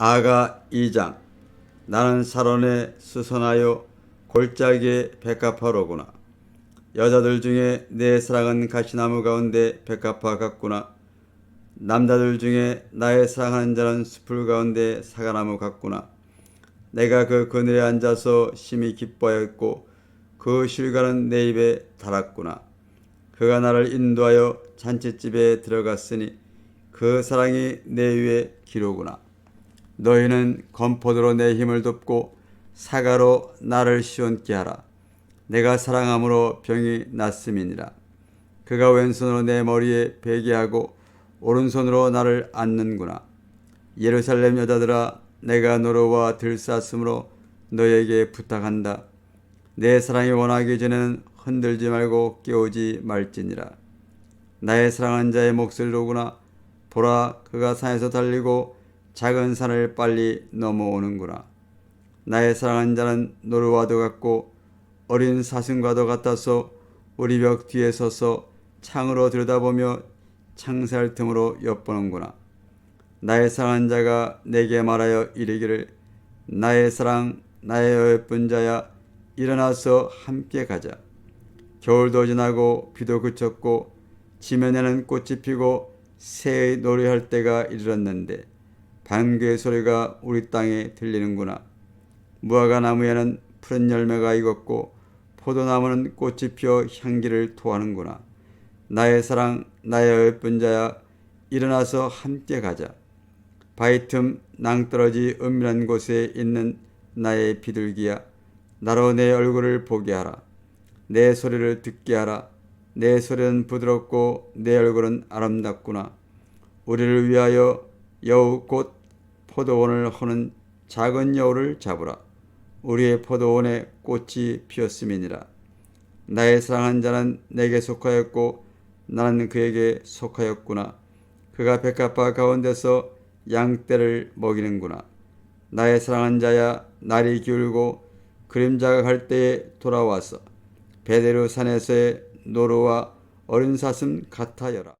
아가 2장 나는 사론에 수선하여 골짜기에 백합화로구나. 여자들 중에 내 사랑은 가시나무 가운데 백합화 같구나. 남자들 중에 나의 사랑하는 자는 숲을 가운데 사과나무 같구나. 내가 그 그늘에 앉아서 심히 기뻐하였고 그 실과는 내 입에 달았구나. 그가 나를 인도하여 잔치집에 들어갔으니 그 사랑이 내 위에 기로구나. 너희는 건포도로 내 힘을 돕고 사과로 나를 시원케 하라. 내가 사랑함으로 병이 났음이니라. 그가 왼손으로 내 머리에 베게 하고 오른손으로 나를 안는구나. 예루살렘 여자들아 내가 노로와 들쌌으므로 너에게 부탁한다. 내 사랑이 원하기 전에는 흔들지 말고 깨우지 말지니라. 나의 사랑한 자의 목소리로구나. 보라 그가 산에서 달리고 작은 산을 빨리 넘어오는구나. 나의 사랑한 자는 노루와도 같고 어린 사슴과도 같아서 우리 벽 뒤에 서서 창으로 들여다보며 창살 틈으로 엿보는구나. 나의 사랑한 자가 내게 말하여 이르기를 나의 사랑 나의 예쁜 자야 일어나서 함께 가자. 겨울도 지나고 비도 그쳤고 지면에는 꽃이 피고 새의 노래할 때가 이르렀는데 방귀의 소리가 우리 땅에 들리는구나. 무화과 나무에는 푸른 열매가 익었고 포도나무는 꽃이 피어 향기를 토하는구나. 나의 사랑 나의 예쁜 자야 일어나서 함께 가자. 바위 틈 낭떠러지 은밀한 곳에 있는 나의 비둘기야 나로 내 얼굴을 보게 하라. 내 소리를 듣게 하라. 내 소리는 부드럽고 내 얼굴은 아름답구나. 우리를 위하여 여우 곧 포도원을 허는 작은 여우를 잡으라. 우리의 포도원에 꽃이 피었음이니라. 나의 사랑한 자는 내게 속하였고 나는 그에게 속하였구나. 그가 백합화 가운데서 양떼를 먹이는구나. 나의 사랑한 자야 날이 기울고 그림자가 갈 때에 돌아와서 베데르 산에서의 노루와 어린 사슴 같아여라.